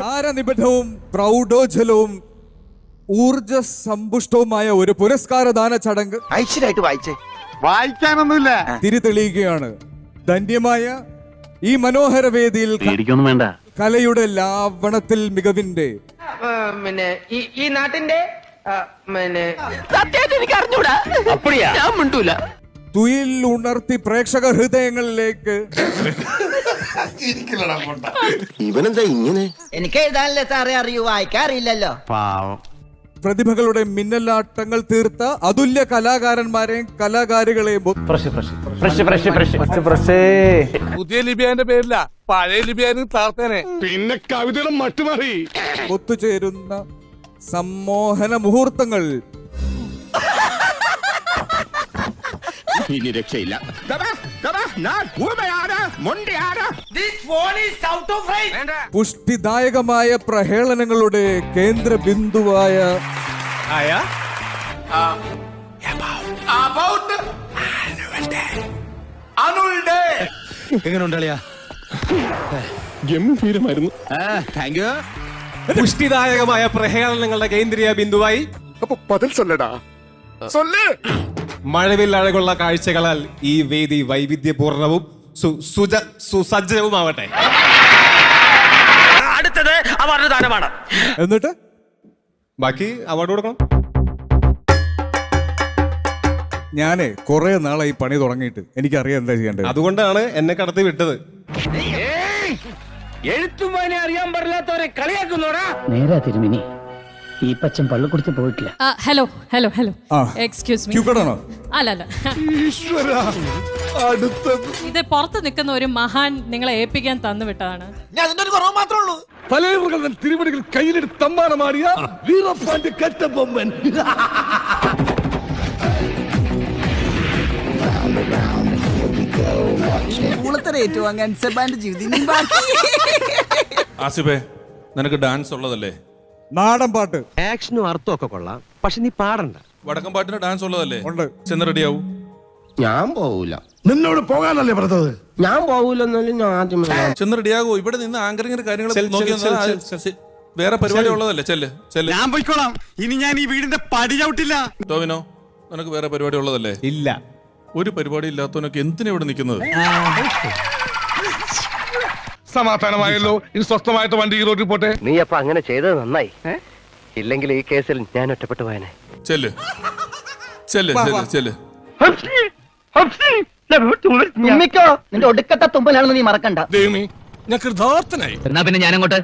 താരനിബിഡവും പ്രൗഢോജ്വലവും ഊർജ സമ്പുഷ്ടവുമായ ഒരു പുരസ്കാരദാന ചടങ്ങ്? ഐശ്വര്യമായിട്ട് വായിച്ചേ. വായിക്കാനൊന്നുമില്ല. തിരിതെളിയുകയാണ് ധന്യമായ ഈ മനോഹര വേദിയിൽ വേണ്ട. കലയുടെ ലാവണത്തിൽ മികവിന്റെ പിന്നെ ഈ ഈ നാട്ടിന്റെ പിന്നെ സത്യമായിട്ട് എനിക്ക് അറിഞ്ഞൂടാ ഞാൻ മിണ്ടൂല. തുയിൽ ഉണർത്തി പ്രേക്ഷക ഹൃദയങ്ങളിലേക്ക്. ഇവനെന്താ ഇങ്ങനെ? എനിക്ക് എഴുതാനല്ലേ സാറേ അറിയൂ വായിക്കാറില്ലല്ലോ. പാവം. പ്രതിഭകളുടെ മിന്നലാട്ടങ്ങൾ തീർത്ത അതുല്യ കലാകാരന്മാരെയും കലാകാരികളെയും പുതിയ ലിബിയാന്റെ പേരില്ല പഴയ ലിബിയാനും താർത്തേനെ പിന്നെ കവിതയുടെ മട്ടുമാറി. ഒത്തുചേരുന്ന സമ്മോഹന മുഹൂർത്തങ്ങൾ ഇനി രക്ഷയില്ല. പുഷ്ടിദായകമായ പ്രഹേളനങ്ങളുടെ കേന്ദ്ര ബിന്ദുവായ ഗംഭീരമായിരുന്നു താങ്ക് യു പുഷ്ടിദായകമായ പ്രഹേളനങ്ങളുടെ കേന്ദ്രീയ ബിന്ദുവായി. അപ്പൊ പതിൽ സൊല്ലടാ. സൊല്ല്. മഴവിൽ അഴകുള്ള കാഴ്ചകളാൽ ഈ വേദി വൈവിധ്യപൂർണവും സുസജ്ജവുമാവട്ടെ. അടുത്തത് അവാർഡ് ദാനമാണ്. എന്നിട്ട്? ബാക്കി അവാർഡ് കൊടുക്കണം. ഞാനേ കുറെ നാളായി പണി തുടങ്ങിയിട്ട് എനിക്കറിയാം എന്താ ചെയ്യേണ്ടത്. അതുകൊണ്ടാണ് എന്നെ കടത്തി വിട്ടത്. എഴുത്തുമാനെ അറിയാൻ പാടില്ലാത്തവരെ കളിയാക്കുന്നോടാ. നേരാ തിരുമിനി. ഈ പച്ചൻ പള്ളിക്കുടിച്ച് പോയിട്ടില്ല. Hello hello hello. Excuse me അല്ല അല്ല ഈശ്വര അടുത്തത് ഇത് പുറത്ത് നിൽക്കുന്ന ഒരു മഹാൻ നിങ്ങളെ ഏൽപ്പിക്കാൻ തന്നു വിട്ടതാണ്. തലമുറകളുടെ തിരുവടികൾ കയ്യിലെടുത്ത് തമ്മാനമാടിയ വീറപ്പാന്റെ കറ്റബൊമ്മൻ ഏറ്റുവാങ്ങാൻ സെബാന്റെ ജീവിതം ബാക്കി. ആസിഫേ നിനക്ക് ഡാൻസ് ഉള്ളതല്ലേ? നാടൻ പാട്ട്. ആക്ഷനും അർത്ഥം ഒക്കെ കൊള്ളാം. പക്ഷെ നീ പാടണ്ട. വടക്കം പാട്ടിന് ഡാൻസ് ഉള്ളതല്ലേ? ഉണ്ട്. ചെന്ന് റെഡിയാവും ഞാൻ പോവൂല. നിന്നോട് പോകാനല്ലേ പറഞ്ഞത്? ഞാൻ പോവൂലെന്നാലും ഞാൻ ആദ്യം ചെന്ന് റെഡിയാകോ ഇവിടെ നിന്ന് ആങ്കറിങ്ങിന്റെ കാര്യങ്ങൾ നോക്കി നിന്നാ വേറെ പരിപാടി ഉള്ളതല്ലേ? ചെല്ല് ചെല്ല്. ഞാൻ പോയിക്കോളാം. ഇനി ഞാൻ ഈ വീടിന്റെ പടി ചവിട്ടില്ല. ടോവിനോ നിനക്ക് വേറെ പരിപാടി ഉള്ളതല്ലേ? ഇല്ല. ഒരു പരിപാടി ഇല്ലാത്തവനൊക്കെ എന്തിനാ ഇവിടെ നിൽക്കുന്നത്? സമാധാനമായല്ലോ. ഇനി സ്വസ്ഥമായിട്ട് വണ്ടി ഈ റോഡിൽ പോട്ടെ. നീ അപ്പൊ അങ്ങനെ ചെയ്തത് നന്നായി. ഇല്ലെങ്കിൽ ഈ കേസിൽ ഞാൻ ഒറ്റപ്പെട്ടു പോയനെ. ചെല്ല്. ചെല്ല് ചെല്ല് ചെല്ല്. തുമ്മിക്കോ. നിന്റെ ഒടുക്കത്തെ തുമ്പലാണെന്ന് നീ മറക്കണ്ട. ദൈവമേ ഞാൻ കൃതാർത്ഥനായി. എന്നാ പിന്നെ ഞാനങ്ങോട്ട്?